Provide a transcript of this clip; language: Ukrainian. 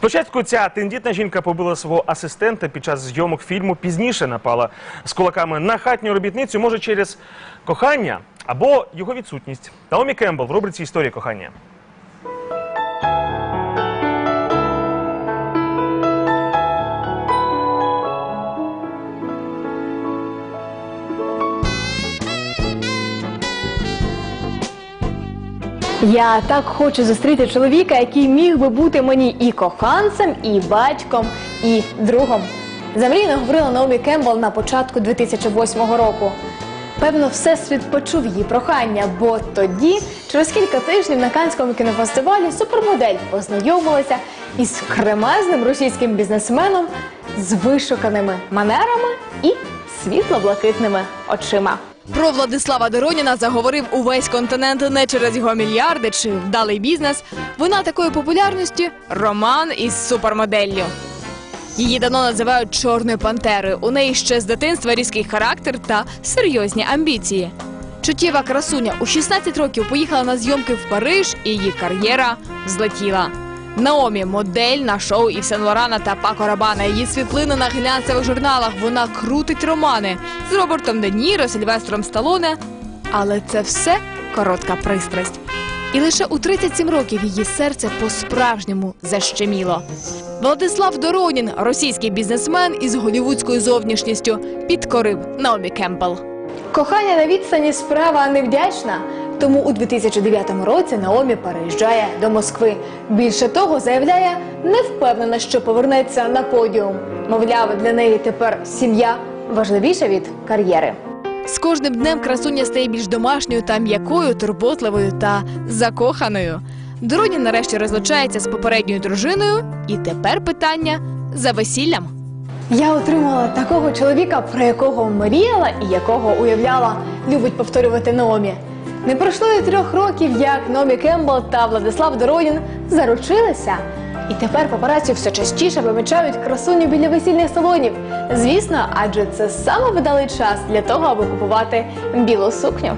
Спочатку ця тендітна жінка побила свого асистента під час зйомок фільму. Пізніше напала з кулаками на хатню робітницю, може через кохання або його відсутність. Наомі Кембл в рубриці Історія кохання. Я так хочу зустріти чоловіка, який міг би бути мені і коханцем, і батьком, і другом. Замрійно говорила Наомі Кембл на початку 2008 року. Певно, всесвіт почув її прохання, бо тоді, через кілька тижнів на Канському кінофестивалі, супермодель познайомилася із кремезним російським бізнесменом з вишуканими манерами і світло-блакитними очима. Про Владислава Дороніна заговорив увесь континент не через його мільярди чи вдалий бізнес. Вона такої популярності роман із супермоделлю. Її давно називають чорною пантерою. У неї ще з дитинства різкий характер та серйозні амбіції. Чуттєва красуня у 16 років поїхала на зйомки в Париж, і її кар'єра взлетіла. Наомі модель на шоу Ів Сен Лорана та Пако Рабана. Її світлини на глянцевих журналах. Вона крутить романи з Робертом Де Ніро, Сильвестром Сталоне. Але це все коротка пристрасть. І лише у 37 років її серце по-справжньому защеміло. Владислав Доронін, російський бізнесмен із голівудською зовнішністю, підкорив Наомі Кемпбелл. Кохання на відстані справа невдячна. Тому у 2009 році Наомі переїжджає до Москви. Більше того, заявляє, не впевнена, що повернеться на подіум. Мовляв, для неї тепер сім'я важливіша від кар'єри. З кожним днем красуня стає більш домашньою та м'якою, турботливою та закоханою. Доронін нарешті розлучається з попередньою дружиною, і тепер питання за весіллям. Я отримала такого чоловіка, про якого мріяла і якого уявляла, любить повторювати Наомі. Не пройшло і трьох років, як Номі Кембл та Владислав Доронін заручилися. І тепер папараці все частіше помічають красуню біля весільних салонів. Звісно, адже це саме видалий час для того, аби купувати білу сукню.